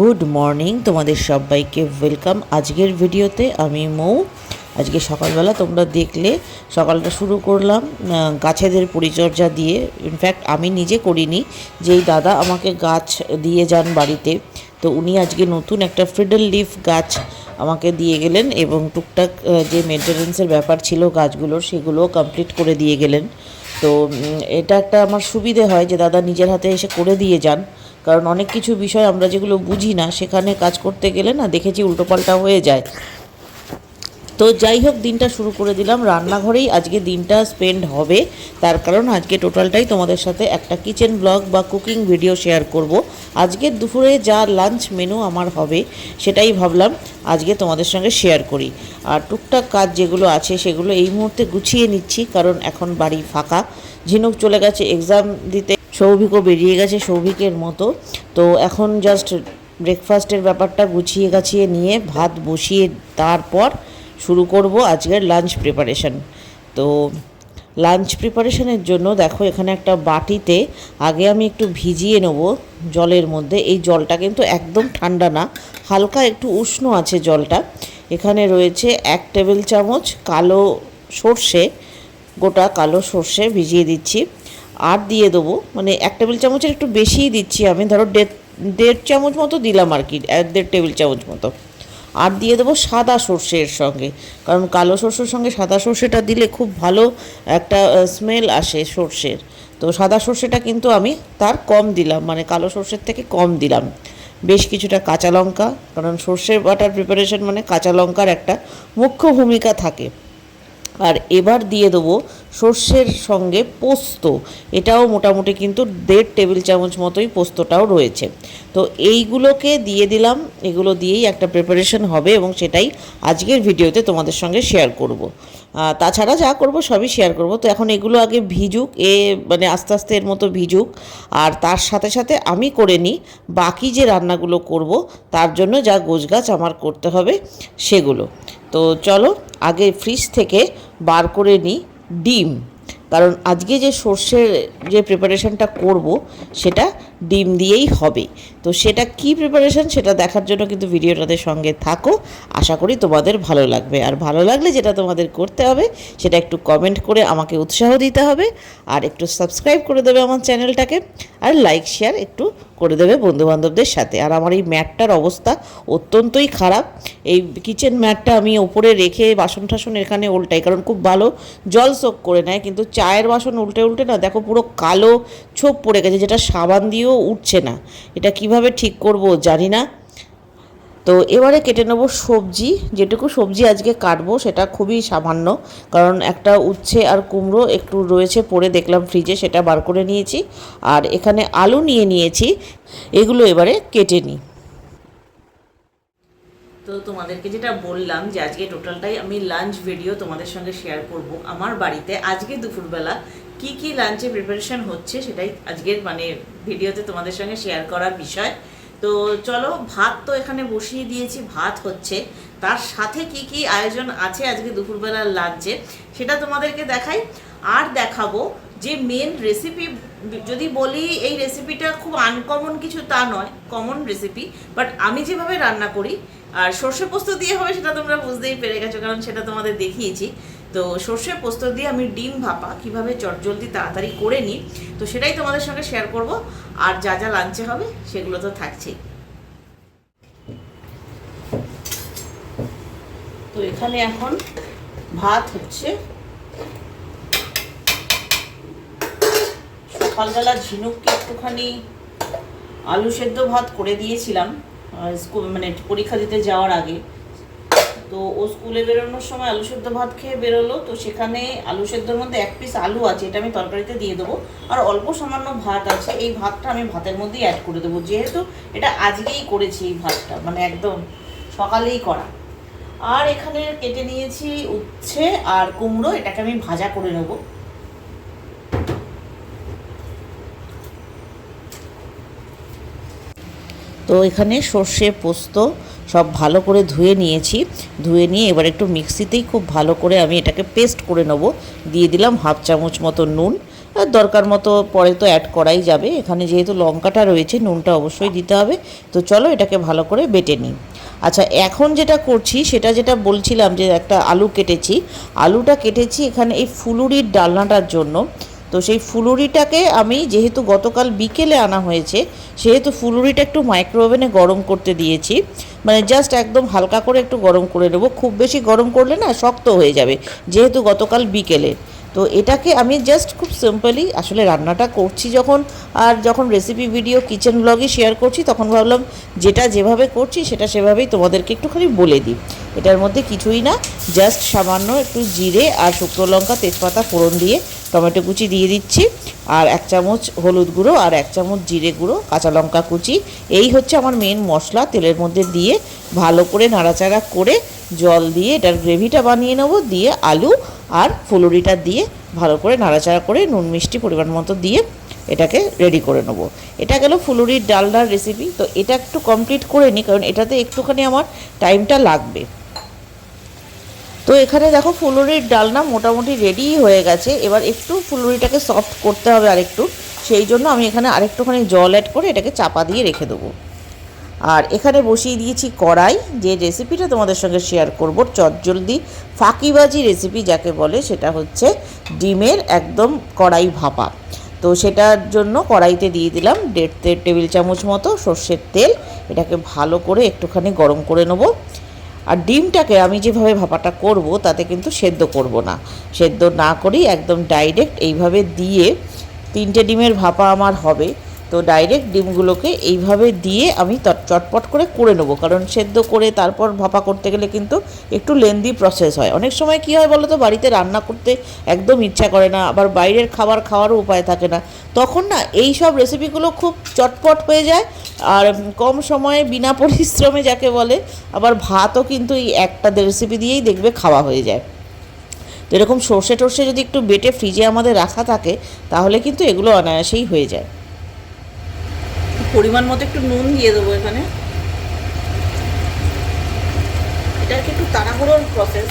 Good morning তোমাদের সবাইকে, welcome. আজকের ভিডিওতে আমি মৌ। আজকে সকালবেলা তোমরা দেখলে সকালটা শুরু করলাম গাছেদের পরিচর্যা দিয়ে। ইনফ্যাক্ট আমি নিজে করিনি, যেই দাদা আমাকে গাছ দিয়ে যান বাড়িতে, তো উনি আজকে নতুন একটা ফ্রিডল লিফ গাছ আমাকে দিয়ে গেলেন এবং টুকটাক যে মেনটেন্যান্সের ব্যাপার ছিল গাছগুলোর সেগুলোও কমপ্লিট করে দিয়ে গেলেন। তো এটা একটা আমার সুবিধে হয় যে দাদা নিজের হাতে এসে করে দিয়ে যান। কারণ অনেক কিছু বিষয় আমরা যেগুলো বুঝি না, সেখানে কাজ করতে গেলে না দেখেছি উল্টোপাল্টা হয়ে যায়। তো যাই হোক, দিনটা শুরু করে দিলাম রান্নাঘরেই। আজকে দিনটা স্পেন্ড হবে। তার কারণ আজকে টোটালটাই তোমাদের সাথে একটা কিচেন ব্লগ বা কুকিং ভিডিও শেয়ার করব। আজকে দুপুরে যা লাঞ্চ মেনু আমার হবে, সেটাই ভাবলাম আজকে তোমাদের সঙ্গে শেয়ার করি। আর টুকটাক কাজ যেগুলো আছে, সেগুলো এই মুহূর্তে গুছিয়ে নিচ্ছি, কারণ এখন বাড়ি ফাঁকা। ঝিনুক চলে গেছে এক্সাম দিতে সৌভিকও বেরিয়ে গেছে সৌভিকের মতো। তো এখন জাস্ট ব্রেকফাস্টের ব্যাপারটা গুছিয়ে গাছিয়ে নিয়ে ভাত বসিয়ে তারপর শুরু করব আজকের লাঞ্চ প্রিপারেশন তো লাঞ্চ প্রিপারেশনের জন্য দেখো এখানে একটা বাটিতে আগে আমি একটু ভিজিয়ে নেব জলের মধ্যে। এই জলটা কিন্তু একদম ঠান্ডা না, হালকা একটু উষ্ণ আছে জলটা। এখানে রয়েছে এক টেবিল চামচ কালো সর্ষে, গোটা কালো সর্ষে ভিজিয়ে দিচ্ছি। আর দিয়ে দেবো। মানে এক টেবিল চামচের একটু বেশিই দিচ্ছি আমি। ধরো দেড় দেড় চামচ মতো দিলাম আর কি দেড় টেবিল চামচ মতো। আর দিয়ে দেবো সাদা সর্ষের সঙ্গে। কারণ কালো সর্ষের সঙ্গে সাদা সর্ষেটা দিলে খুব ভালো একটা স্মেল আসে সর্ষের। তো সাদা সর্ষেটা কিন্তু আমি তার কম দিলাম মানে কালো সর্ষের থেকে কম দিলাম। বেশ কিছুটা কাঁচা লঙ্কা, কারণ সর্ষের বাটার প্রিপারেশন মানে কাঁচা লঙ্কার একটা মুখ্য ভূমিকা থাকে। আর এবার দিয়ে দেবো সর্ষের সঙ্গে পোস্ত। এটাও মোটামুটি কিন্তু দেড় টেবিল চামচ মতোই পোস্তটাও রয়েছে। তো এইগুলোকে দিয়ে দিলাম। এগুলো দিয়েই একটা প্রিপারেশন হবে এবং সেটাই আজকের ভিডিওতে তোমাদের সঙ্গে শেয়ার করব। তাছাড়া যা করব সবই শেয়ার করব। তো এখন এগুলো আগে ভিজুক, এ মানে আস্তে আস্তে এর মতো ভিজুক। আর তার সাথে সাথে আমি করে নিই বাকি যে রান্নাগুলো করব, তার জন্য যা গোছগাছ আমার করতে হবে সেগুলো। তো চলো আগে ফ্রিজ থেকে বার করে নিই ডিম। কারণ আজকে যে সর্ষের যে প্রিপারেশনটা করব, সেটা ডিম দিয়েই হবে। তো সেটা কি প্রিপারেশন সেটা দেখার জন্য কিন্তু ভিডিওটাতে সঙ্গে থাকো। আশা করি তোমাদের ভালো লাগবে। আর ভালো লাগলে যেটা তোমাদের করতে হবে, সেটা একটু কমেন্ট করে আমাকে উৎসাহ দিতে হবে। আর একটু সাবস্ক্রাইব করে দেবে আমার চ্যানেলটাকে আর লাইক শেয়ার একটু করে দেবে বন্ধুবান্ধবদের সাথে। আর আমার এই ম্যাটটার অবস্থা অত্যন্তই খারাপ। এই কিচেন ম্যাটটা আমি ওপরে রেখে বাসন টাসন এখানে উল্টাই, কারণ খুব ভালো জল সোক করে নেয়। কিন্তু চায়ের বাসন উল্টে উল্টে না, দেখো পুরো কালো ছোপ পড়ে গেছে, যেটা সাবান দিয়েও উঠছে না। এটা কীভাবে ঠিক করব জানি না। তো এবারে কেটে নেব সবজি, যেটুকু সবজি আজকে কাটবো সেটা খুবই সামান্য, কারণ একটা উচ্ছে আর কুমড়ো একটু রয়েছে পরে দেখলাম ফ্রিজে, সেটা বার করে নিয়েছি। আর এখানে আলু নিয়ে নিয়েছি, এগুলো এবারে কেটে নিই। তো তোমাদেরকে যেটা বললাম যে আজকে টোটালটাই আমি লাঞ্চ ভিডিও তোমাদের সঙ্গে শেয়ার করব, আমার বাড়িতে আজকে দুপুরবেলা কি কি লাঞ্চে প্রিপারেশন হচ্ছে সেটাই আজকের মানে ভিডিওতে তোমাদের সঙ্গে শেয়ার করার বিষয়। তো চলো, ভাত তো এখানে বসিয়ে দিয়েছি, ভাত হচ্ছে। তার সাথে কি কি আয়োজন আছে আজকে দুপুরবেলার লাঞ্চে, সেটা তোমাদেরকে দেখাই। আর দেখাবো যে মেন রেসিপি যদি বলি এই রেসিপিটা খুব আনকমন কিছু তা নয় কমন রেসিপি বাট আমি যেভাবে রান্না করি, আর সর্ষে পোস্ত দিয়ে হবে সেটা তোমরা বুঝতেই পেরে গেছো, কারণ সেটা তোমাদের দেখিয়েছি। তো সর্ষে পোস্ত দিয়ে আমি ডিম ভাপা, কীভাবে চটজলদি তাড়াতাড়ি করে নিই, তো সেটাই তোমাদের সঙ্গে শেয়ার করব। আর যা যা লাঞ্চে হবে, সেগুলো তো থাকছেই। তো এখানে এখন ভাত হচ্ছে। সকালবেলা ঝিনুককে একটুখানি আলু সেদ্ধ ভাত করে দিয়েছিলাম মানে পরীক্ষা দিতে যাওয়ার আগে। তো ও স্কুলে বেরোনোর সময় আলু সেদ্ধ ভাত খেয়ে বেরোলো, তো সেখানে আলু সেদ্ধর মধ্যে এক পিস আলু আছে, এটা আমি তরকারিতে দিয়ে দেবো। আর অল্প সামান্য ভাত আছে, এই ভাতটা আমি ভাতের মধ্যেই অ্যাড করে দেবো, যেহেতু এটা আজকেই করেছি এই ভাতটা মানে একদম সকালেই করা। আর এখানে কেটে নিয়েছি উচ্ছে আর কুমড়ো, এটাকে আমি ভাজা করে নেব। তো এখানে সর্ষে পোস্ত সব ভালো করে ধুয়ে নিয়েছি। ধুয়ে নিয়ে এবার একটু মিক্সিতেই খুব ভালো করে আমি এটাকে পেস্ট করে নেব। দিয়ে দিলাম হাফ চামচ মতো নুন। আর দরকার মতো পরে তো অ্যাড করাই যাবে। এখানে যেহেতু লঙ্কাটা রয়েছে, নুনটা অবশ্যই দিতে হবে। তো চলো এটাকে ভালো করে বেটে নিই। আচ্ছা এখন যেটা করছি, সেটা যেটা বলছিলাম যে একটা আলু কেটেছি। আলুটা কেটেছি এখানে এই ফুলুরির ডালনাটার জন্য। তো সেই ফুলুরিটাকে আমি যেহেতু গতকাল বিকেলে আনা হয়েছে, সেহেতু ফুলুরিটা একটু মাইক্রো ওভেনে গরম করতে দিয়েছি। মানে জাস্ট একদম হালকা করে একটু গরম করে নেব। খুব বেশি গরম করলে না শক্ত হয়ে যাবে, যেহেতু গতকাল বিকেলে। তো এটাকে আমি জাস্ট খুব সিম্পলি আসলে রান্নাটা করছি যখন, আর যখন রেসিপি ভিডিও কিচেন ব্লগে শেয়ার করছি, তখন ভাবলাম যেটা যেভাবে করছি, সেটা সেভাবেই তোমাদেরকে একটুখানি বলে দিই। এটার মধ্যে কিছুই না জাস্ট সামান্য একটু জিরে আর শুকনো লঙ্কা, তেজপাতা ফোড়ন দিয়ে টমেটো কুচি দিয়ে দিচ্ছি, আর এক চামচ হলুদ গুঁড়ো আর এক চামচ জিরে গুঁড়ো, কাঁচা লঙ্কা কুচি। এই হচ্ছে আমার মেন মশলা। তেলের মধ্যে দিয়ে ভালো করে নাড়াচাড়া করে জল দিয়ে এটার গ্রেভিটা বানিয়ে নেব। দিয়ে আলু আর ফুলুরিটা দিয়ে ভালো করে নাড়াচাড়া করে নুন মিষ্টি পরিমাণ মতো দিয়ে এটাকে রেডি করে নেব। এটা গেল ফুলুরির ডালনার রেসিপি তো এটা একটু কমপ্লিট করে নিই কারণ এটাতে একটুখানি আমার টাইমটা লাগবে। তো এখানে দেখো ফুলুরির ডালনা মোটামুটি রেডি হয়ে গেছে। এবার একটু ফুলুরিটাকে সফট করতে হবে আরেকটু। সেই জন্য আমি এখানে আরেকটুখানি জল অ্যাড করে এটাকে চাপা দিয়ে রেখে দেবো। আর এখানে বসিয়ে দিয়েছি কড়াই, যে রেসিপিটা তোমাদের সঙ্গে শেয়ার করব, চটজলদি ফাঁকিবাজি রেসিপি যাকে বলে, সেটা হচ্ছে ডিমের একদম কড়াই ভাপা। তো সেটার জন্য কড়াইতে দিয়ে দিলাম দেড় টেবিল চামচ মতো সর্ষের তেল। এটাকে ভালো করে একটুখানি গরম করে নেব। আর ডিমটাকে আমি যেভাবে ভাপাটা করব, তাতে কিন্তু সেদ্ধ করব না। সেদ্ধ না করেই একদম ডাইরেক্ট এইভাবে দিয়ে তিনটে ডিমের ভাপা আমার হবে। তো ডাইরেক্ট ডিমগুলোকে এইভাবে দিয়ে আমি চটপট করে করে নেব। কারণ সেদ্ধ করে তারপর ভাপা করতে গেলে কিন্তু একটু লেন্দি প্রসেস হয়। অনেক সময় কী হয় বলো তো বাড়িতে রান্না করতে একদম ইচ্ছা করে না, আবার বাইরের খাবার খাওয়ারও উপায় থাকে না। তখন না এই সব রেসিপিগুলো খুব চটপট হয়ে যায়। আর কম সময়ে বিনা পরিশ্রমে যাকে বলে, আবার ভাতও কিন্তু এই একটা রেসিপি দিয়েই দেখবে খাওয়া হয়ে যায়। তো এরকম সর্ষে টর্ষে যদি একটু বেটে ফ্রিজে আমাদের রাখা থাকে, তাহলে কিন্তু এগুলো অনায়াসেই হয়ে যায়। পরিমাণ মতো একটু নুন দিয়ে দেবো এখানে। এটা একটু তাড়াহুড়োর প্রসেস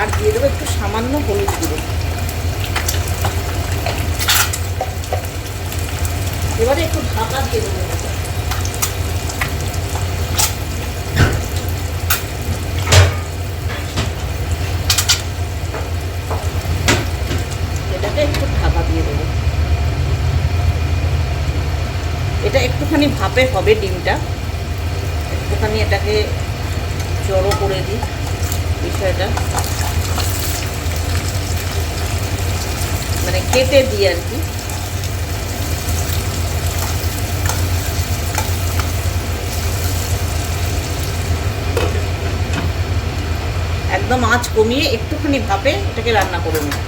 আর দিয়ে দেবো একটু সামান্য হলুদ গুঁড়ো। এবারে একটু ঢাকা দিয়ে দেবো এটাকে একটু ঢাকা দিয়ে দেবো এটা একটুখানি ভাপে হবে ডিমটা। একটুখানি এটাকে জড়ো করে দিই বিষয়টা। মানে কেটে দিই আর কি। একদম আঁচ কমিয়ে একটুখানি ভাপে এটাকে রান্না করে নেব।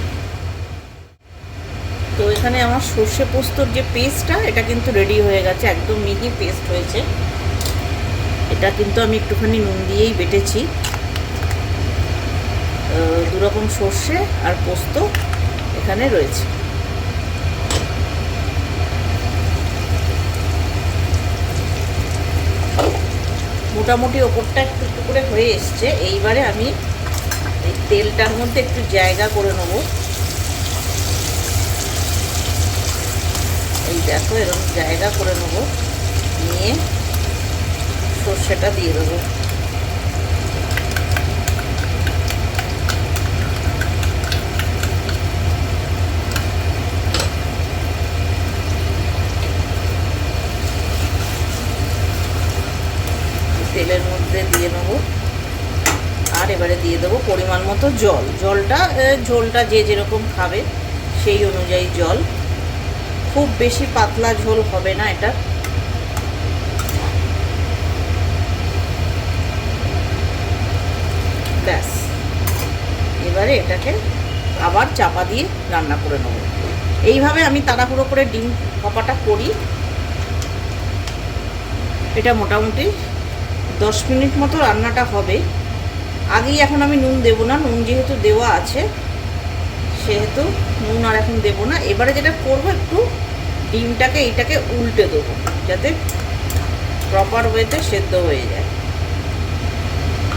তো এখানে আমার সর্ষে পোস্তর যে পেস্টটা, এটা কিন্তু রেডি হয়ে গেছে, একদম মিহি পেস্ট হয়েছে। এটা কিন্তু আমি একটুখানি নুন দিয়েই বেটেছি। দুরকম সর্ষে আর পোস্ত এখানে রয়েছে। মোটামুটি ওপরটা একটু একটু করে হয়ে এসছে। এইবারে আমি এই তেলটার মধ্যে একটু জায়গা করে নেব। এই দেখো, এরকম জায়গা করে নেব। নিয়ে সর্ষেটা দিয়ে দেবো। তেলের মধ্যে দিয়ে নেব। আর এবারে দিয়ে দেবো পরিমাণ মতো জল। জলটা ঝোলটা যে যেরকম খাবে সেই অনুযায়ী জল। খুব বেশি পাতলা ঝোল হবে না এটা। ব্যাস। এবারে এটাকে আবার চাপা দিয়ে রান্না করে নেব। এইভাবে আমি তাড়াহুড়ো করে ডিম ভাপাটা করি। এটা মোটামুটি দশ মিনিট মতো রান্নাটা হবে। আগেই এখন আমি নুন দেবো না, নুন যেহেতু দেওয়া আছে, সেহেতু নুন আর এখন দেবো না। এবারে যেটা করব একটু ডিমটাকে এইটাকে উল্টে দেবো যাতে প্রপার ওয়েতে সেদ্ধ হয়ে যায়।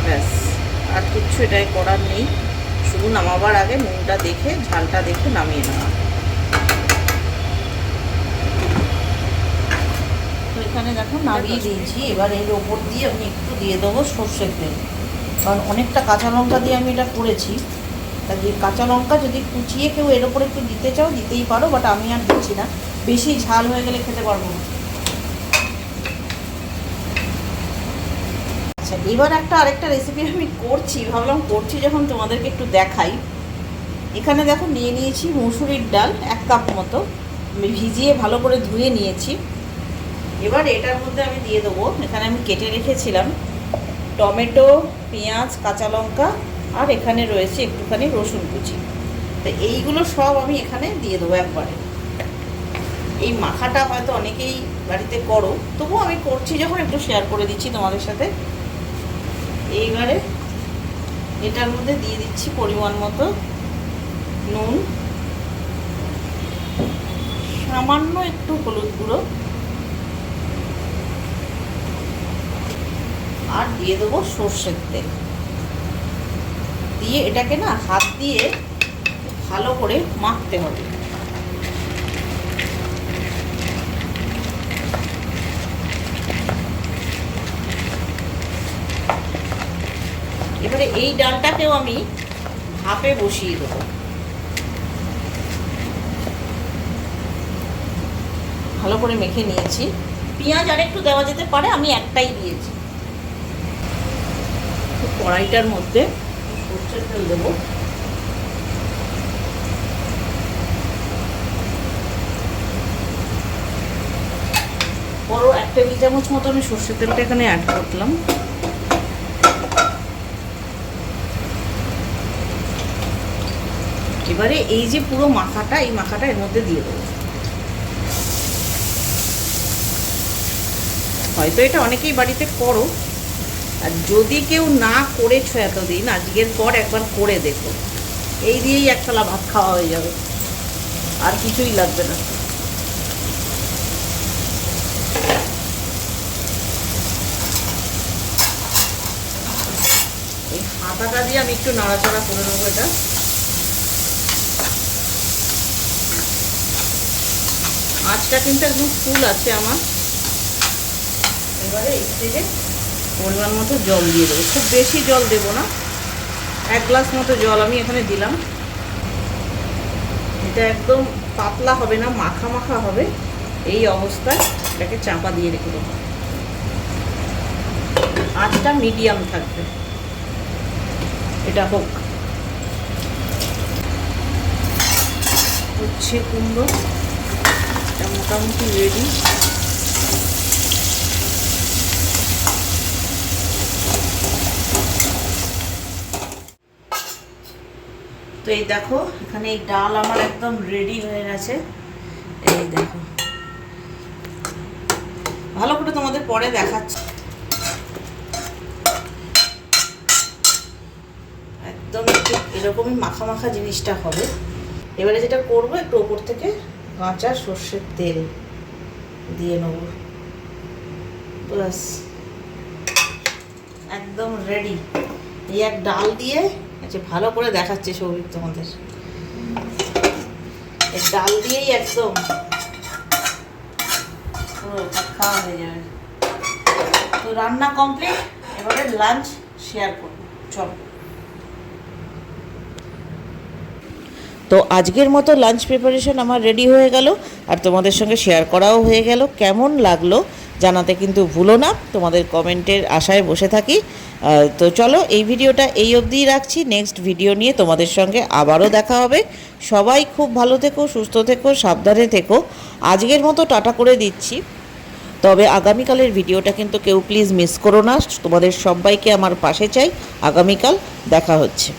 ব্যাস আর কিচ্ছু এটাই করার নেই। শুধু নামাবার আগে নুনটা দেখে ঝালটা দেখে নামিয়ে নেওয়া। তো এখানে দেখো নামিয়ে দিয়েছি। এবার এর ওপর দিয়ে আমি একটু দিয়ে দেবো সর্ষের তেল। কারণ অনেকটা কাঁচা লঙ্কা দিয়ে আমি এটা করেছি। তা যে কাঁচা লঙ্কা যদি কুচিয়ে কেউ এর ওপরে একটু দিতে চাও দিতেই পারো বাট আমি আর দিচ্ছি না। বেশি ঝাল হয়ে গেলে খেতে পারব না। আচ্ছা এবার একটা আরেকটা রেসিপি আমি করছি, ভাবলাম করছি যখন তোমাদেরকে একটু দেখাই। এখানে দেখো নিয়ে নিয়েছি মুসুরির ডাল, এক কাপ মতো। আমি ভিজিয়ে ভালো করে ধুয়ে নিয়েছি। এবার এটার মধ্যে আমি দিয়ে দেবো, এখানে আমি কেটে রেখেছিলাম টমেটো, পেঁয়াজ, কাঁচা লঙ্কা, আর এখানে রয়েছে একটুখানি রসুন কুচি। তো এইগুলো সব আমি এখানে দিয়ে দেবো একবারে। এই মাখাটা হয়তো অনেকেই বাড়িতে করো, তবুও আমি করছি, যখন একটু শেয়ার করে দিচ্ছি তোমাদের সাথে। এইবারে এটার মধ্যে দিয়ে দিচ্ছি পরিমাণ মতো নুন। সামান্য একটু হলুদ গুঁড়ো। আর দিয়ে দেবো সর্ষের তেল। দিয়ে এটাকে না হাত দিয়ে ভালো করে মাখতে হবে। এবারে এই ডালটাকেও আমি হাফে বসিয়ে দেবো। ভালো করে মেখে নিয়েছি। পেঁয়াজ আর একটু দেওয়া যেতে পারে, আমি একটাই দিয়েছি। কড়াইটার মধ্যে সর্ষের তেল দেবো। বড় এক টেবিল চামচ মতো আমি সর্ষের তেলটা এখানে অ্যাড করলাম। এবারে এই যে পুরো মাখাটা এই মাখাটা এর মধ্যে দিয়ে দেবো। হয়তো এটা অনেকেই বাড়িতে করো। আর যদি কেউ না করেছ এতদিন, আজকের পর একবার করে দেখো। এই দিয়েই এক ভাত খাওয়া হয়ে যাবে। আর কিছুই লাগবে না। এই হাতাটা দিয়ে আমি একটু নাড়াচাড়া করে নেব এটা। আঁচটা কিন্তু একদম ফুল আছে আমার। এবারে এর থেকে পরিমাণ মতো জল দিয়ে দেবো। খুব বেশি জল দেবো না। এক গ্লাস মতো জল আমি এখানে দিলাম। এটা একদম পাতলা হবে না, মাখা মাখা হবে। এই অবস্থায় এটাকে চাপা দিয়ে রেখে দেবো। আঁচটা মিডিয়াম থাকবে। এটা হোক। হচ্ছে কুমড়ো। এটা মোটামুটি রেডি তো এই দেখো, এখানে এই ডাল আমার একদম রেডি হয়ে গেছে। এই দেখো। ভালো করে তোমাদের পরে দেখাচ্ছি। একদম এরকমই মাখা মাখা জিনিসটা হবে। এবারে যেটা করব, একটু ওপর থেকে কাঁচা সর্ষের তেল দিয়ে নেব। একদম রেডি এই এক ডাল দিয়ে আচ্ছা ভালো করে দেখাচ্ছে সৌভিক তোমাদের। এই ডাল দিয়েই একদম হয়ে যাবে। তো রান্না কমপ্লিট এবারে লাঞ্চ শেয়ার করব। চলো। তো আজকের মতো লাঞ্চ প্রিপারেশন আমার রেডি হয়ে গেল, আর তোমাদের সঙ্গে শেয়ার করাও হয়ে গেল। কেমন লাগল জানাতে কিন্তু ভুলো না, তোমাদের কমেন্টের আশায় বসে থাকি। তো চলো এই ভিডিওটা এই অবধিই রাখছি নেক্সট ভিডিও নিয়ে তোমাদের সঙ্গে আবারও দেখা হবে। সবাই খুব ভালো থেকো, সুস্থ থেকো, সাবধানে থেকো। আজকের মতো টাটা করে দিচ্ছি। তবে আগামীকালের ভিডিওটা কিন্তু কেউ প্লিজ মিস করো না। তোমাদের সবাইকে আমার পাশে চাই। আগামীকাল দেখা হচ্ছে।